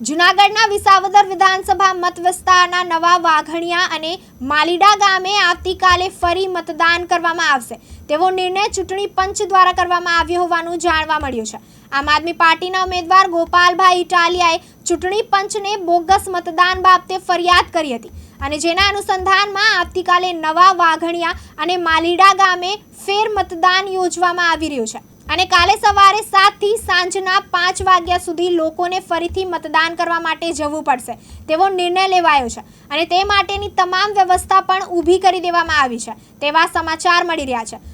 જૂનાગઢના વિસાવદર વિધાનસભા મત વિસ્તારના નવા વાઘણિયા અને માલીડા ગામે આવતીકાલે ફરી મતદાન કરવામાં આવશે. તેવો નિર્ણય ચૂંટણી પંચ દ્વારા કરવામાં આવ્યો હોવાનું જાણવા મળ્યું છે. આમ આદમી પાર્ટીના ઉમેદવાર ગોપાલભાઈ ઇટાલિયાએ ચૂંટણી પંચને બોગસ મતદાન બાબતે ફરિયાદ કરી હતી અને જેના અનુસંધાનમાં આવતીકાલે નવા વાઘણિયા અને માલીડા ગામે ફેર મતદાન યોજવામાં આવી રહ્યું છે. અને કાલે સવારે સાતથી સાંજના પાંચ વાગ્યા સુધી લોકોને ફરીથી મતદાન કરવા માટે જવું પડશે. તેવો નિર્ણય લેવાયો છે અને તે માટેની તમામ વ્યવસ્થા પણ ઊભી કરી દેવામાં આવી છે. તેવા સમાચાર મળી રહ્યા છે.